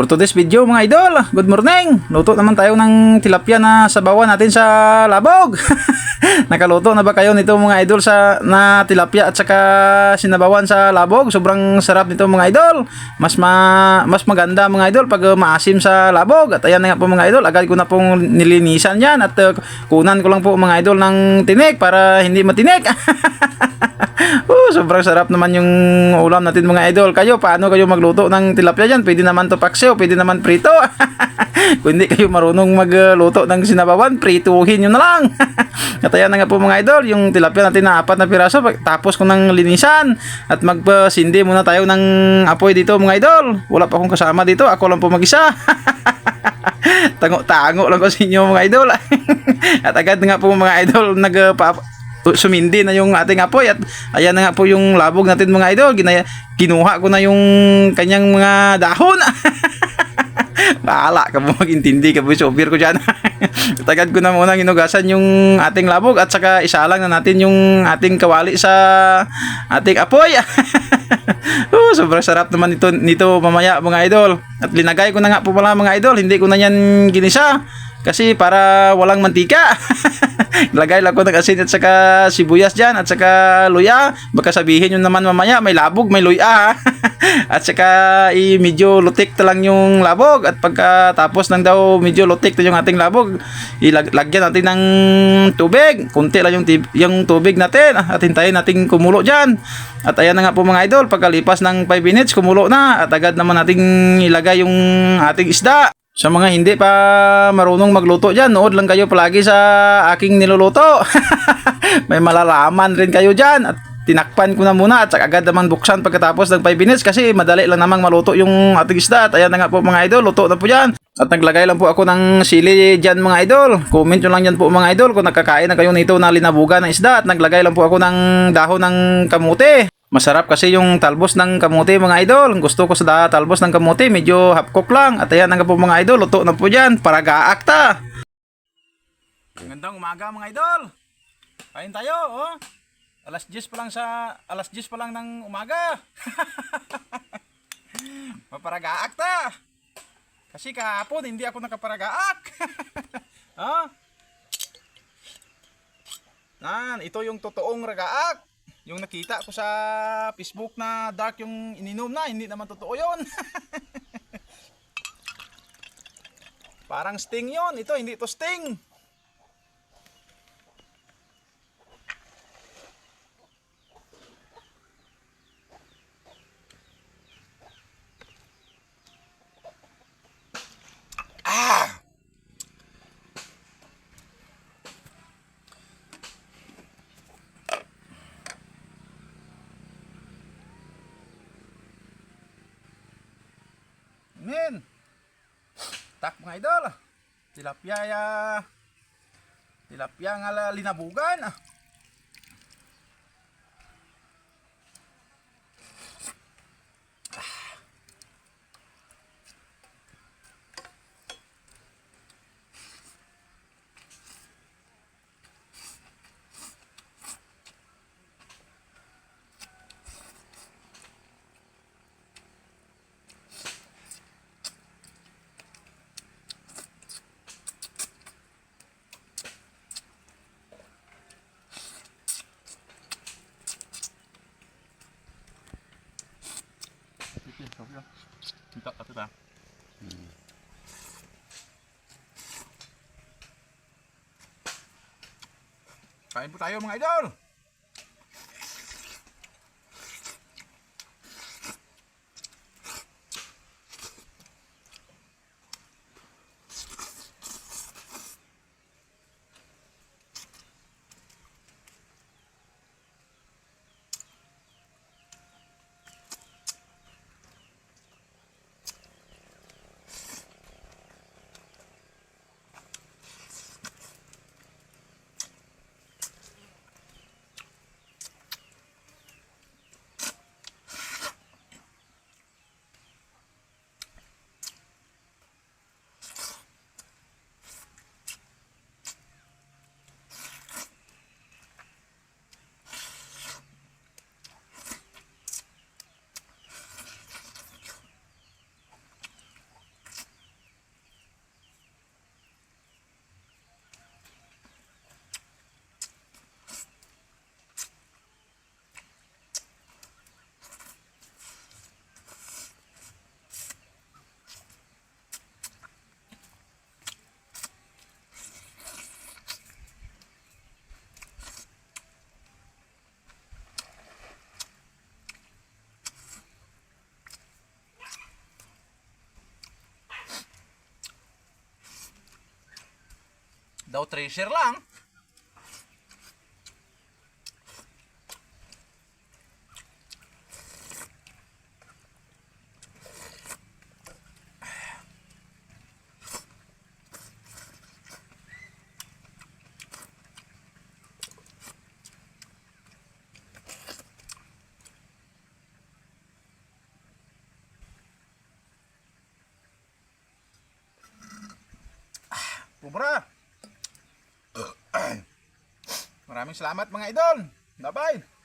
For today's video mga idol, good morning! Luto naman tayo ng tilapia na sabawan natin sa labog. Nakaluto na ba kayo nito mga idol sa na tilapia at saka sinabawan sa labog? Sobrang sarap nito mga idol. Mas ma, mas maganda mga idol pag maasim sa labog. At ayan na nga po mga idol, agad ko na pong nilinisan yan at uh, kunan ko lang po mga idol ng tinik para hindi matinik. oh, sobrang sarap naman yung ulam natin mga idol. Kayo, paano kayo magluto ng tilapia dyan? Pwede naman to paksiw, pwede naman prito. Kung hindi kayo marunong magluto ng sinabawan, prituhin nyo na lang. At na nga po mga idol, yung tilapia natin na apat na piraso, tapos ko ng linisan at magpasindi muna tayo ng apoy dito mga idol. Wala pa akong kasama dito, ako lang po mag-isa. Tango-tango lang ko sa inyo mga idol. at agad nga po mga idol nagpa sumindi na yung ating apoy at ayan na nga po yung labog natin mga idol ginaya kinuha ko na yung kanyang mga dahon Bahala ka mo mag-intindi ka po sobir ko dyan. Tagad ko na muna ginugasan yung ating labog at saka isalang na natin yung ating kawali sa ating apoy. oh, sobrang sarap naman nito, nito mamaya mga idol. At linagay ko na nga po pala mga idol, hindi ko na yan ginisa. Kasi para walang mantika. Lagay lang ko ng asin at saka sibuyas dyan at saka luya. Baka sabihin nyo naman mamaya may labog, may luya. at saka i medyo lutik na lang yung labog at pagkatapos ng daw medyo lutik na yung ating labog, ilagyan natin ng tubig. Kunti lang yung, yung tubig natin at hintayin natin kumulo dyan. At ayan na nga po mga idol, pagkalipas ng 5 minutes, kumulo na at agad naman nating ilagay yung ating isda. Sa mga hindi pa marunong magluto dyan, nood lang kayo palagi sa aking niluluto. May malalaman rin kayo dyan. At tinakpan ko na muna at saka agad naman buksan pagkatapos ng 5 minutes kasi madali lang namang maluto yung ating isda. At ayan na nga po mga idol, luto na po dyan. At naglagay lang po ako ng sili dyan mga idol. Comment nyo lang dyan po mga idol kung nakakain na kayo nito na linabugan ng isda. At naglagay lang po ako ng dahon ng kamote. Masarap kasi yung talbos ng kamote mga idol. Gusto ko sa da- talbos ng kamote, medyo half cook lang. At ayan na po mga idol, luto na po dyan. Para gaakta. Gandang umaga mga idol. Kain tayo, oh. Alas 10 pa lang sa alas 10 pa lang ng umaga. Maparagaak ta. Kasi kahapon hindi ako nakaparagaak. ha? Nan, ito yung totoong ragaak. Yung nakita ko sa Facebook na dark yung ininom na, hindi naman totoo yun. Parang sting yon Ito, hindi ito sting. Men. Tak mga idol. Tilapia ya. Tilapia nga linabugan. ah. Kain po tayo mga idol. Daw treasure lang. Pumura! Maraming salamat mga idol. Bye-bye.